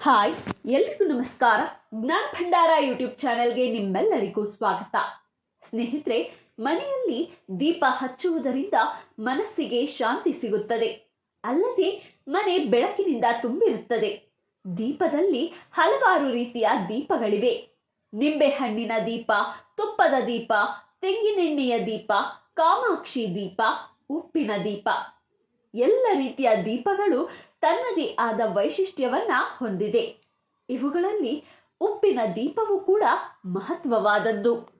Hi, ಎಲ್ರಿಗೂ ನಮಸ್ಕಾರ. ಜ್ಞಾನ ಭಂಡಾರ ಯೂಟ್ಯೂಬ್ ಚಾನೆಲ್ಗೆ ನಿಮ್ಮೆಲ್ಲರಿಗೂ ಸ್ವಾಗತ. ಸ್ನೇಹಿತರೆ, ಮನೆಯಲ್ಲಿ ದೀಪ ಹಚ್ಚುವುದರಿಂದ ಮನಸ್ಸಿಗೆ ಶಾಂತಿ ಸಿಗುತ್ತದೆ. ಅಲ್ಲದೆ, ಮನೆ ಬೆಳಕಿನಿಂದ ತುಂಬಿರುತ್ತದೆ. ದೀಪದಲ್ಲಿ ಹಲವಾರು ರೀತಿಯ ದೀಪಗಳಿವೆ. ನಿಂಬೆಹಣ್ಣಿನ ದೀಪ, ತುಪ್ಪದ ದೀಪ, ತೆಂಗಿನೆಣ್ಣೆಯ ದೀಪ, ಕಾಮಾಕ್ಷಿ ದೀಪ, ಉಪ್ಪಿನ ದೀಪ. ಎಲ್ಲ ರೀತಿಯ ದೀಪಗಳು ತನ್ನದೇ ಆದ ವೈಶಿಷ್ಟ್ಯವನ್ನ ಹೊಂದಿದೆ. ಇವುಗಳಲ್ಲಿ ಉಪ್ಪಿನ ದೀಪವು ಕೂಡ ಮಹತ್ವವಾದದ್ದು.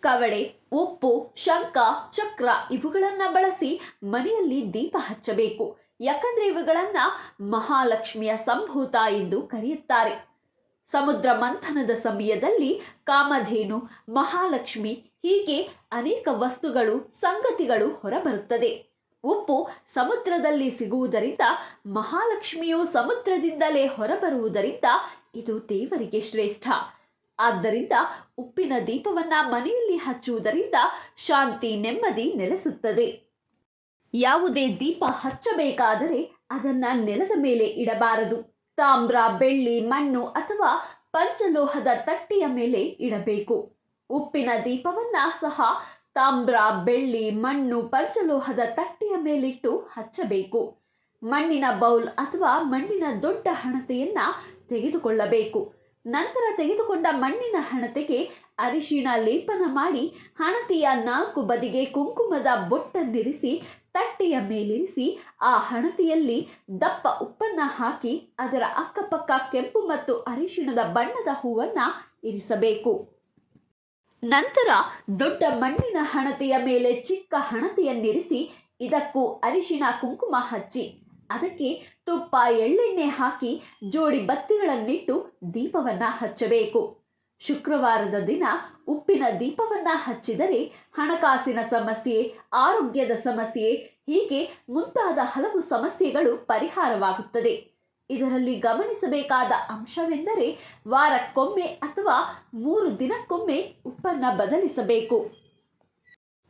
ಕವಡೆ, ಉಪ್ಪು, ಶಂಖ, ಚಕ್ರ ಇವುಗಳನ್ನು ಬಳಸಿ ಮನೆಯಲ್ಲಿ ದೀಪ ಹಚ್ಚಬೇಕು. ಯಾಕಂದ್ರೆ ಇವುಗಳನ್ನು ಮಹಾಲಕ್ಷ್ಮಿಯ ಸಂಭೂತ ಎಂದು ಕರೆಯುತ್ತಾರೆ. ಸಮುದ್ರ ಮಂಥನದ ಸಮಯದಲ್ಲಿ ಕಾಮಧೇನು, ಮಹಾಲಕ್ಷ್ಮಿ ಹೀಗೆ ಅನೇಕ ವಸ್ತುಗಳು, ಸಂಗತಿಗಳು ಹೊರಬರುತ್ತದೆ. ಉಪ್ಪು ಸಮುದ್ರದಲ್ಲಿ ಸಿಗುವುದರಿಂದ, ಮಹಾಲಕ್ಷ್ಮಿಯು ಸಮುದ್ರದಿಂದಲೇ ಹೊರಬರುವುದರಿಂದ ಇದು ದೇವರಿಗೆ ಶ್ರೇಷ್ಠ. ಆದ್ದರಿಂದ ಉಪ್ಪಿನ ದೀಪವನ್ನ ಮನೆಯಲ್ಲಿ ಹಚ್ಚುವುದರಿಂದ ಶಾಂತಿ ನೆಮ್ಮದಿ ನೆಲೆಸುತ್ತದೆ. ಯಾವುದೇ ದೀಪ ಹಚ್ಚಬೇಕಾದರೆ ಅದನ್ನ ನೆಲದ ಮೇಲೆ ಇಡಬಾರದು. ತಾಮ್ರ, ಬೆಳ್ಳಿ, ಮಣ್ಣು ಅಥವಾ ಪಂಚಲೋಹದ ತಟ್ಟೆಯ ಮೇಲೆ ಇಡಬೇಕು. ಉಪ್ಪಿನ ದೀಪವನ್ನ ಸಹ ತಾಮ್ರ, ಬೆಳ್ಳಿ, ಮಣ್ಣು ಪಂಚಲೋಹದ ತಟ್ಟೆಯ ಮೇಲಿಟ್ಟು ಹಚ್ಚಬೇಕು. ಮಣ್ಣಿನ ಬೌಲ್ ಅಥವಾ ಮಣ್ಣಿನ ದೊಡ್ಡ ಹಣತೆಯನ್ನು ತೆಗೆದುಕೊಳ್ಳಬೇಕು. ನಂತರ ತೆಗೆದುಕೊಂಡ ಮಣ್ಣಿನ ಹಣತೆಗೆ ಅರಿಶಿಣ ಲೇಪನ ಮಾಡಿ ಹಣತೆಯ ನಾಲ್ಕು ಬದಿಗೆ ಕುಂಕುಮದ ಬೊಟ್ಟನ್ನಿರಿಸಿ ತಟ್ಟೆಯ ಮೇಲಿರಿಸಿ ಆ ಹಣತೆಯಲ್ಲಿ ದಪ್ಪ ಉಪ್ಪನ್ನು ಹಾಕಿ ಅದರ ಅಕ್ಕಪಕ್ಕ ಕೆಂಪು ಮತ್ತು ಅರಿಶಿಣದ ಬಣ್ಣದ ಹೂವನ್ನು ಇರಿಸಬೇಕು. ನಂತರ ದೊಡ್ಡ ಮಣ್ಣಿನ ಹಣತೆಯ ಮೇಲೆ ಚಿಕ್ಕ ಹಣತೆಯನ್ನಿರಿಸಿ ಇದಕ್ಕೂ ಅರಿಶಿಣ ಕುಂಕುಮ ಹಚ್ಚಿ, ಅದಕ್ಕೆ ತುಪ್ಪ, ಎಳ್ಳೆಣ್ಣೆ ಹಾಕಿ ಜೋಡಿ ಬತ್ತಿಗಳನ್ನಿಟ್ಟು ದೀಪವನ್ನು ಹಚ್ಚಬೇಕು. ಶುಕ್ರವಾರದ ದಿನ ಉಪ್ಪಿನ ದೀಪವನ್ನು ಹಚ್ಚಿದರೆ ಹಣಕಾಸಿನ ಸಮಸ್ಯೆ, ಆರೋಗ್ಯದ ಸಮಸ್ಯೆ, ಹೀಗೆ ಮುಂತಾದ ಹಲವು ಸಮಸ್ಯೆಗಳು ಪರಿಹಾರವಾಗುತ್ತದೆ. ಇದರಲ್ಲಿ ಗಮನಿಸಬೇಕಾದ ಅಂಶವೆಂದರೆ ವಾರಕ್ಕೊಮ್ಮೆ ಅಥವಾ ಮೂರು ದಿನಕ್ಕೊಮ್ಮೆ ಉಪ್ಪನ್ನ ಬದಲಿಸಬೇಕು.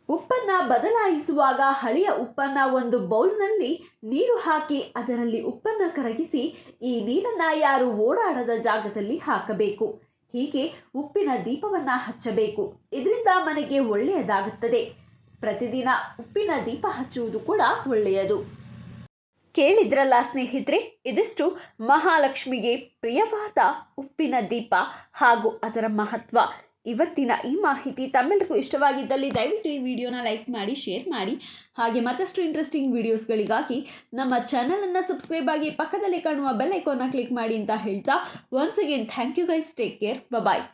ಉಪ್ಪನ್ನ ಬದಲಾಯಿಸುವಾಗ ಹಳೆಯ ಉಪ್ಪನ್ನ ಒಂದು ಬೌಲ್ನಲ್ಲಿ ನೀರು ಹಾಕಿ ಅದರಲ್ಲಿ ಉಪ್ಪನ್ನ ಕರಗಿಸಿ ಈ ನೀರನ್ನ ಯಾರು ಓಡಾಡದ ಜಾಗದಲ್ಲಿ ಹಾಕಬೇಕು. ಹೀಗೆ ಉಪ್ಪಿನ ದೀಪವನ್ನ ಹಚ್ಚಬೇಕು. ಇದರಿಂದ ಮನೆಗೆ ಒಳ್ಳೆಯದಾಗುತ್ತದೆ. ಪ್ರತಿದಿನ ಉಪ್ಪಿನ ದೀಪ ಹಚ್ಚುವುದು ಕೂಡ ಒಳ್ಳೆಯದು. ಕೇಳಿದ್ರಲ್ಲ ಸ್ನೇಹಿತರೆ, ಇದಿಷ್ಟು ಮಹಾಲಕ್ಷ್ಮಿಗೆ ಪ್ರಿಯವಾದ ಉಪ್ಪಿನ ದೀಪ ಹಾಗೂ ಅದರ ಮಹತ್ವ. ಇವತ್ತಿನ ಈ ಮಾಹಿತಿ ತಮ್ಮೆಲ್ಲರಿಗೂ ಇಷ್ಟವಾಗಿದ್ದಲ್ಲಿ ದಯವಿಟ್ಟು ಈ ವಿಡಿಯೋನ ಲೈಕ್ ಮಾಡಿ, ಶೇರ್ ಮಾಡಿ. ಹಾಗೆ ಮತ್ತಷ್ಟು ಇಂಟ್ರೆಸ್ಟಿಂಗ್ ವಿಡಿಯೋಸ್ಗಳಿಗಾಗಿ ನಮ್ಮ ಚಾನಲನ್ನು ಸಬ್ಸ್ಕ್ರೈಬ್ ಆಗಿ ಪಕ್ಕದಲ್ಲಿ ಕಾಣುವ ಬೆಲ್ ಐಕಾನ್ನ ಕ್ಲಿಕ್ ಮಾಡಿ ಅಂತ ಹೇಳ್ತಾ once again thank you guys take care bye